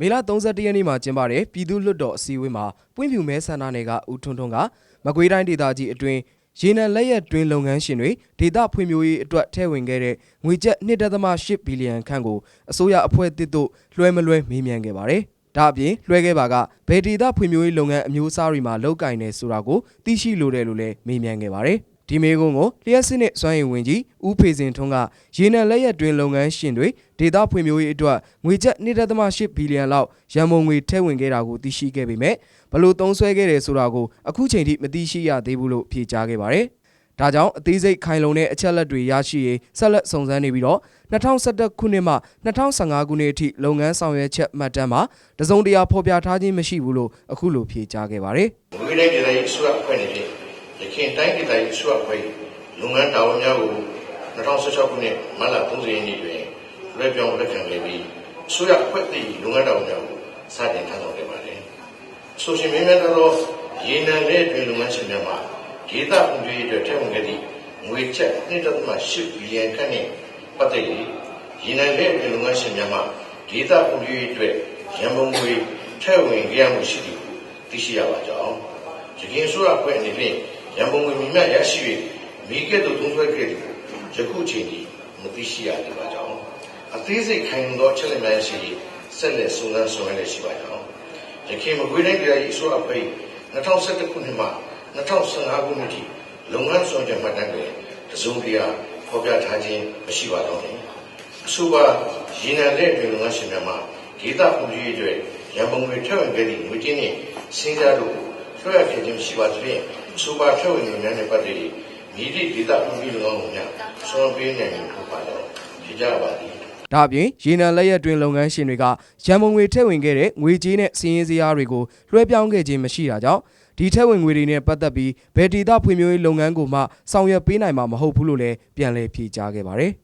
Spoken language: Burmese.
မေလ31ရက်နေ့မှာကျင်းပတဲ့ပြည်သူ့လွှတ်တော်အစည်းအဝေးမှာပွင့်ဖြူမဲဆန္ဒနယ်ကဦးထွန်းထွန်းကမကွေးတိုင်းဒေသကြီးအတွင်းရေနံလက်ရက်တွင်းလုပ်ငန်းရှင်တွေဒေသဖွံ့ဖြိုးရေးအတွက်ထည့်ဝင်ခဲ့တဲ့ငွေကျပ်1.8ဘီလီယံခန့်ကိုအစိုးရအဖွဲ့အသစ်တို့လွှဲမလွှဲမေးမြန်းခဲ့ပါတယ်။ဒါအပြင်လွှဲခဲ့ပါကဘယ်ဒေသဖွံ့ဖြိုးရေးလုပ်ငန်းအမျိုးအစားတွေမှာလုပ်ကင်နေဆိုတာကိုသိရှိလိုတယ်လို့လည်းမေးမြန်းခဲ့ပါတယ်။ ဒီမေးခွန်းကိုလျှက်စစ်နဲ့စွမ်းရည်ဝင်ကြီးဦးဖေစင်ထွန်းကရေနံလက်ရက်တွင်လုပ်ငန်းရှင်တွေဒေသဖွံ့ဖြိုးရေးအတွက်ငွေကျပ်1.8ဘီလီယံလောက်ရန်ပုံငွေထည့်ဝင်ခဲ့တာကိုသိရှိခဲ့ပေမဲ့ဘလို့သုံးစွဲခဲ့တယ်ဆိုတာကိုအခုချိန်ထိမသိရှိရသေးဘူးလို့ဖြေကြားခဲ့ပါတယ်။ဒါကြောင့်အသေးစိတ်ခိုင်လုံတဲ့အချက်လက်တွေရရှိရေးဆက်လက်စုံစမ်းနေပြီးတော့2011ခုနှစ်မှ2015ခုနှစ်အထိလုပ်ငန်းဆောင်ရွက်ချက်မှတ်တမ်းမှာတစုံတရာဖော်ပြထားခြင်းမရှိဘူးလို့အခုလိုဖြေကြားခဲ့ပါတယ်။မွေးတိုင်းဒေသကြီးအစိုးရအဖွဲ့အနေနဲ့ရ ခိုင်တိုင်းဒေသကြီးအစိုးရအဖွဲ့လုပ်ငန်းတာဝန်များကို2016ခုနှစ်မတ်လ30ရက်နေ့တွင်လွှဲပြောင်းလက်ခံခဲ့ပြီးအစိုးရအဖွဲ့တည်လုပ်ငန်းတာဝန်များကိုစတင်ထမ်းဆောင်ခဲ့ပါတယ်။ဆိုရှင်မင်းများသောရေနံနဲ့တွင်လုပ်ငန်းရှင်များမှာဒေသဖွံ့ဖြိုးရေးအတွက်ထည့်ဝင်ခဲ့သည့်ငွေကျပ်1.8ဘီလီယံခန့်နှင့်ပတ်သက်၍ရေနံနဲ့တွင်လုပ်ငန်းရှင်များမှာဒေသဖွံ့ဖြိုးရေးအတွက်ရန်ပုံငွေထည့်ဝင်ခဲ့ရမှုရှိသည်ကိုသိရှိရပါကြောင်းရခိုင်ဆိုရအဖွဲ့အနေနဲ့ ရန်ပုံငွေမြင့်ရရှိ၍မိကဲ့သို့သုံးစွဲခဲ့သည်ကိုယခုချိန်ထိမသိရှိရသေးပါကြောင်းအသေးစိတ်ခိုင်လုံသောအချက်လက်များရှိဆက်လက်စုံစမ်းဆောင်ရွက်လက်ရှိပါကြောင်းရခိုင်မကွေးတိုင်းဒေသကြီးအစိုးရအဖွဲ့2011ခုနှစ်မှ2015ခုနှစ်ထိလုပ်ငန်းဆောင်ရွက်မှတ်တမ်းတွေတစုံတရာဖော်ပြထားခြင်းမရှိပါတော့ဘူးအဆိုပါရင်းနှံတဲ့ပြည်လုပ်ငန်းရှင်များမှဒေသဖွံ့ဖြိုးရေးအတွက်ရန်ပုံငွေထည့်ဝင်ခဲ့သည့်ငွေကြေးနှင့်စင်ကြားတို့ကို လွှဲအပ်ဖြစ်ခြင်းရှိပါသဖြင့်အဆိုပါဖြတ်ဝင်များနဲ့ပတ်သက်ပြီးမိသည့်ဒေသဥပဒေ၎င်းကိုများဆောင်ပေးနိုင်မှုဖြစ်ပါတော့ဖြစ်ကြပါသည်ဒါအပြင်ရေနံလက်ရက်တွင်လုပ်ငန်းရှင်တွေကရန်ပုံငွေထည့်ဝင်ခဲ့တဲ့ငွေကြေးနဲ့စီးရင်စရာတွေကိုလွှဲပြောင်းခဲ့ခြင်းမရှိတာကြောင့်ဒီထည့်ဝင်ငွေတွေနဲ့ပတ်သက်ပြီးဘယ်ဒေသဖွံ့ဖြိုးရေးလုပ်ငန်းကိုမှဆောင်ရွက်ပေးနိုင်မှာမဟုတ်ဘူးလို့လည်းပြန်လည်ဖြေကြားခဲ့ပါတယ်။